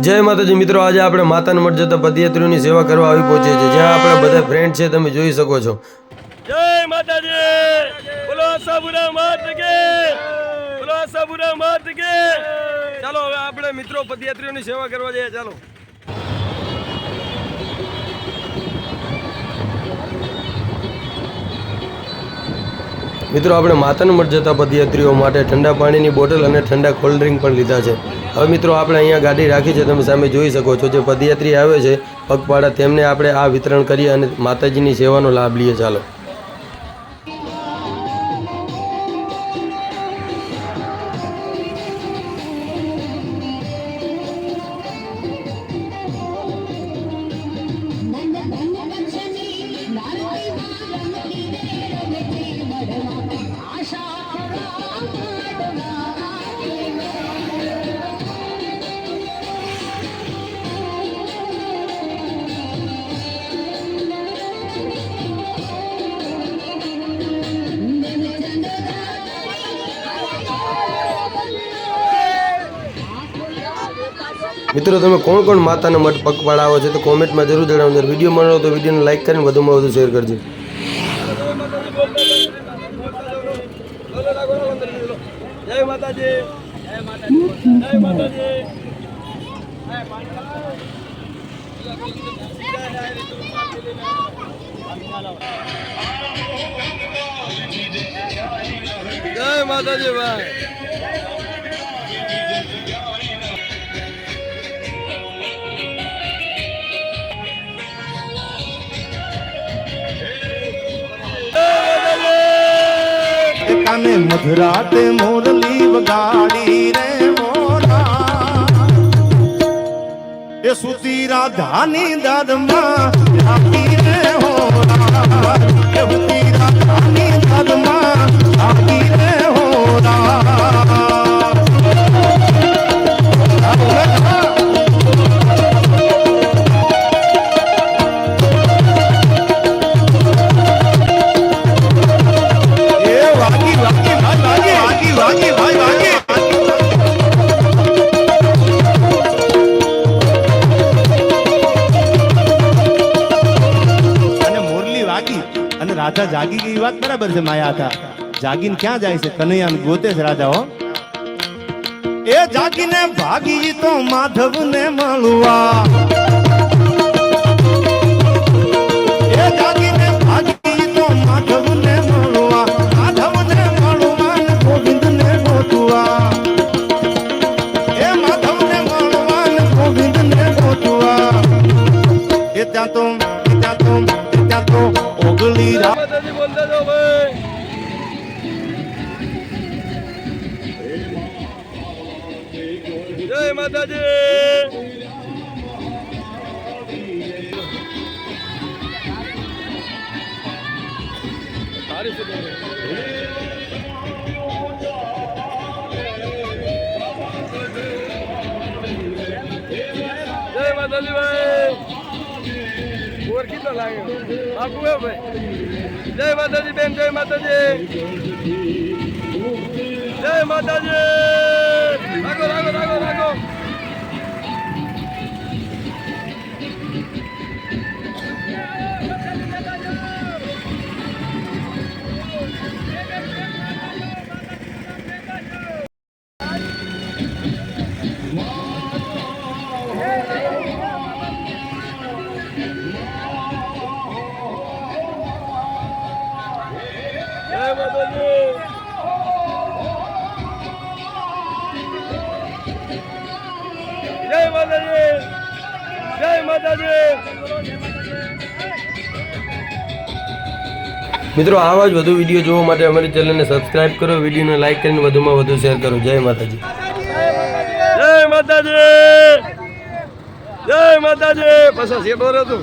જય માતાજી, મિત્રો, આજે આપણે માતાના મઠ જતા પદયાત્રીઓની સેવા કરવા આવી પહોંચીએ છીએ. જ્યાં આપણા બધા ફ્રેન્ડ છે, તમે જોઈ શકો છો. જય માતાજી! બોલો સાબુરા માત કે? બોલો સાબુરા માત કે? ચાલો, હવે આપણે મિત્રો પદયાત્રીઓની સેવા કરવા જઈએ, ચાલો. મિત્રો, આપણે માતાના મઠ જતા પદયાત્રીઓ માટે ઠંડા પાણીની બોટલ અને ઠંડા કોલ્ડ ડ્રિંક પણ લીધા છે. હવે મિત્રો, આપણે અહીંયા ગાડી રાખી છે. તમે સામે જોઈ શકો છો, જે પદયાત્રી આવે છે, પગપાળા, તેમને આપણે આ વિતરણ કરીએ અને માતાજીની સેવાનો લાભ લઈએ. ચાલો. મિત્રો, તમે કોણ કોણ માતાના મઠ પગપાળા આવો છો તો કોમેન્ટમાં જરૂર જણાવજો વીડિયો મળો તો વિડીયોને લાઈક કરીને વધુમાં વધુ શેર કરજો. જય માતાજી, ભાઈ. કાને મધરાતે મોરલી વગાડી રે મોરા એ સુતી રાધાની દાદમાં જાગી રે હોરા એ સુતી રાધાની દાદમાં જાગી વાગી અને રાધા જાગી ગઈ વાત બરાબર છે માયા હતા. જાગીને ક્યાં જાય છે? કનૈયા ગોતે છે રાજા હો. એ જાગીને ભાગી તો માધવને મળવા. એ જાગીને ભાગી તો માધવને મળવા. માધવને મળવા ને ગોવિંદને ગોતવા. એ માધવને મળવા ને ગોવિંદને ગોતવા. એ ત્યાં તો માતાજી બોલતા જાઓ ભાઈ જય માતાજી સારી. જય માતાજી ભાઈ ઓર કેટલો લાગ્યો આપું હે ભાઈ. જય માતાજી બેન, જય માતાજી. જય માતાજી. આગળ આગળ આગળ રાખો જય જય માતાજી. જય માતાજી મિત્રો આવા જ વધુ વીડિયો જોવા માટે અમારી ચેનલને સબસ્ક્રાઇબ કરો વિડીયોને લાઈક કરીને વધુમાં વધુ શેર કરો. જય માતાજી. જય માતાજી. જય માતાજી. પાછા શેઠો રહ્યો તું.